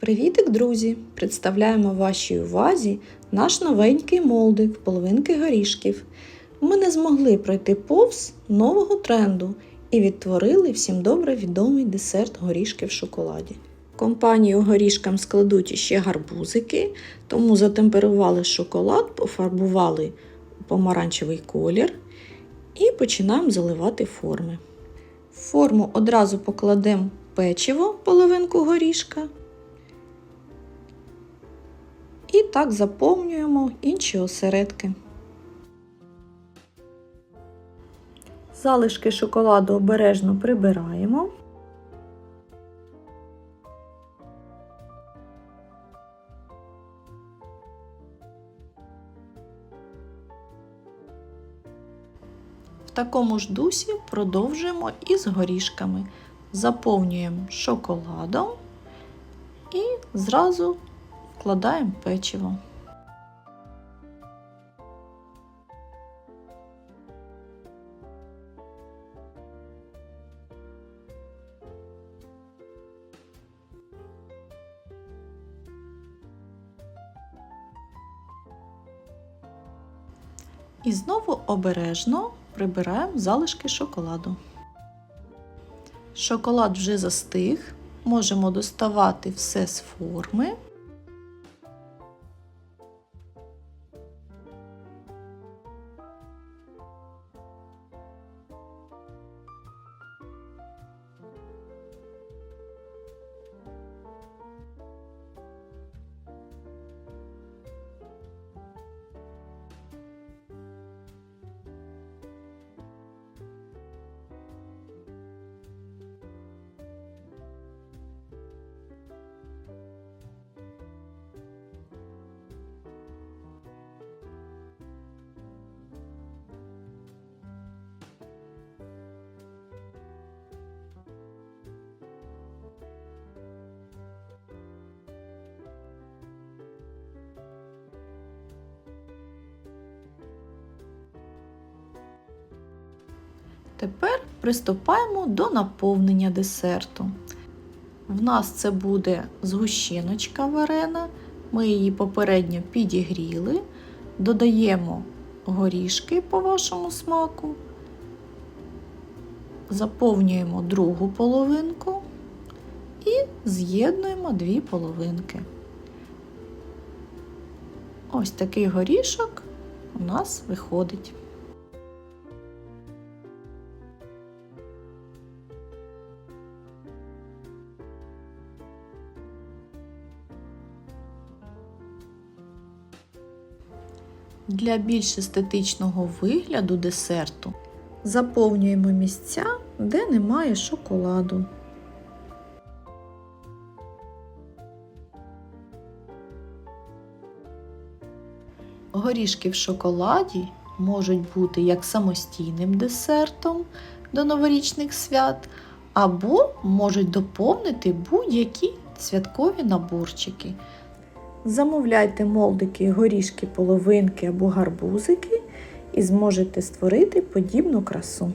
Привітик, друзі! Представляємо вашій увазі наш новенький молдик половинки горішків. Ми не змогли пройти повз нового тренду і відтворили всім добре відомий десерт горішки в шоколаді. Компанію горішкам складуть іще гарбузики, тому затемперували шоколад, пофарбували помаранчевий колір і починаємо заливати форми. Форму одразу покладемо печиво, половинку горішка. І так заповнюємо інші осередки. Залишки шоколаду обережно прибираємо. В такому ж дусі продовжуємо із горішками. Заповнюємо шоколадом і зразу вкладаємо печиво. І знову обережно прибираємо залишки шоколаду. Шоколад вже застиг, можемо доставати все з форми. Тепер приступаємо до наповнення десерту. В нас це буде згущеночка варена, ми її попередньо підігріли, додаємо горішки по вашому смаку, заповнюємо другу половинку і з'єднуємо дві половинки. Ось такий горішок у нас виходить. Для більш естетичного вигляду десерту заповнюємо місця, де немає шоколаду. Горішки в шоколаді можуть бути як самостійним десертом до новорічних свят, або можуть доповнити будь-які святкові наборчики. Замовляйте молдики, горішки, половинки або гарбузики і зможете створити подібну красу.